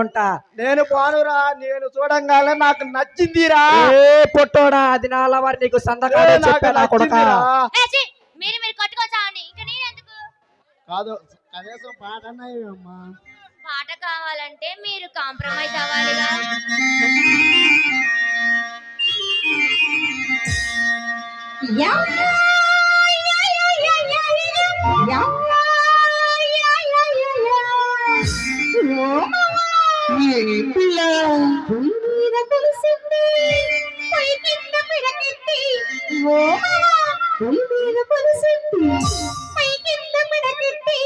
చేసుకుంటా నేను పోనురా నేను చూడంగానే నాకు నచ్చిందిరా. ఏ పొట్టోడా అది నా లవర్ నీకు ఏ, సంతకాలు నాకు చెప్పా నా కొడుక నచ్చిందిరా. ఏ, మీరు మీరు కొట్టుకోవచ్చావండి ఇంకా నేను ఎందుకు కాదు కనీసం పాట అమ్మా పాట కావాలంటే మీరు కాంప్రమైజ్ అవ్వాలిగా. తలకెత్తి ఓ తొలి మీద పొలిసెత్తి పై కింద మడకెత్తి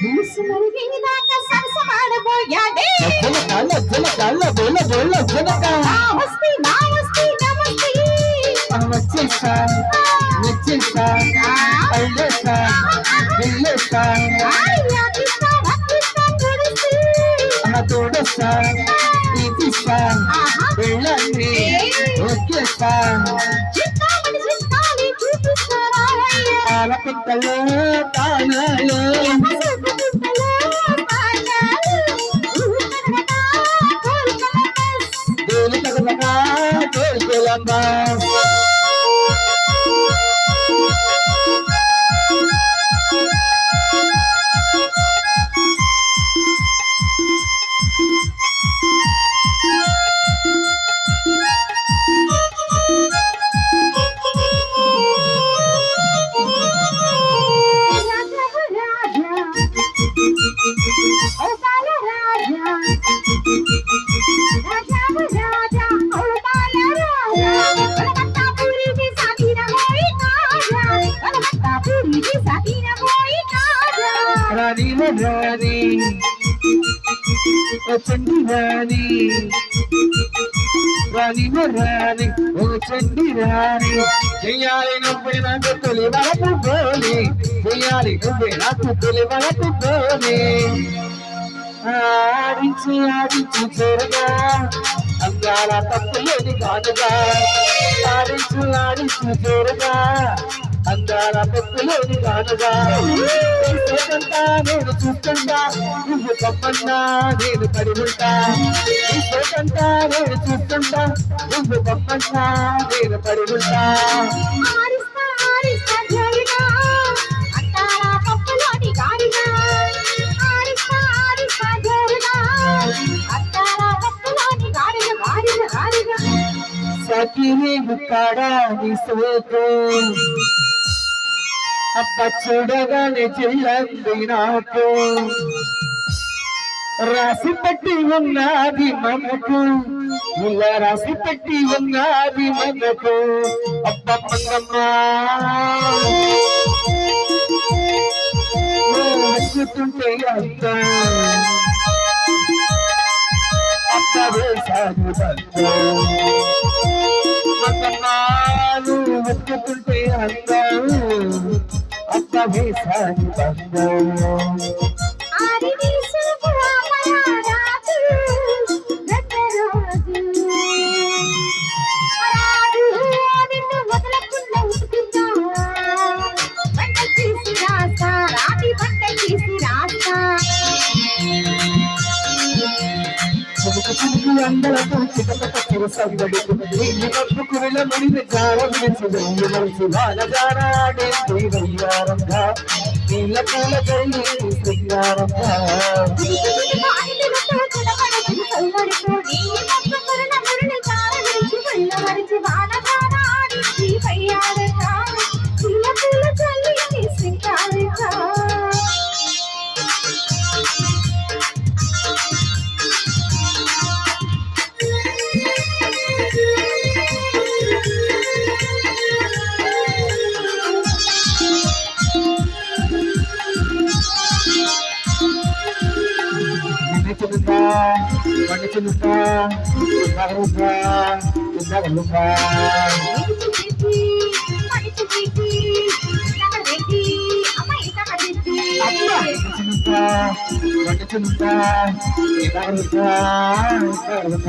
పూసి మరిగేదాక సరసమాడబోయాడే జనకాల పాలపిక్కలో తానాలో దోలు తగలగా దోల్కొలంబా రాణి రాణి ఓ చండి రాణి రాణి రాణి ఓ చండి రాణి చెయ్యాలి నువ్వే నాకు తొలి వరకు పోలి చెయ్యాలి నువ్వే నాకు తొలి వరకు పోలి ఆడించి ఆడించి చేరుగా. అందాల తప్పులేని కాదుగా ఆడించి ఆడించి చేరుగా. అందాల తప్పులేని కాదుగా చూస్తుంటా నేను చూస్తుంటా. నువ్వు తప్పన్నా నేను పడి ఉంటా. చూస్తుంటా నేను చూస్తుంటా. నువ్వు తప్పన్నా నేను పడి ఉంటా. సఖిని ముక్కడా అప్ప చూడగానే చెల్లంది నాకు. రాసి పట్టి ఉన్నది మనకు. ఇలా రాసి పట్టి ఉన్నది మనకు. అప్ప మంగమ్మా. హక్కుతుంటే అంత. అబ్బ వేసాను మంగమ్మాను హక్కుతుంటే అందం అబ్బ వేసాను బంధం చిలుక చిలుకు అందలతో చిటపట చిరసందడి నీళ్ళు కప్పుకు విలమడిన జారం విడిచి వెయ్యి మనసు బాలజారాడే శ్రీవయ్యారంగా నీళ్ళ పూల జరిగి శ్రీయారంగా చిలుక వంట చిలుక నగలుక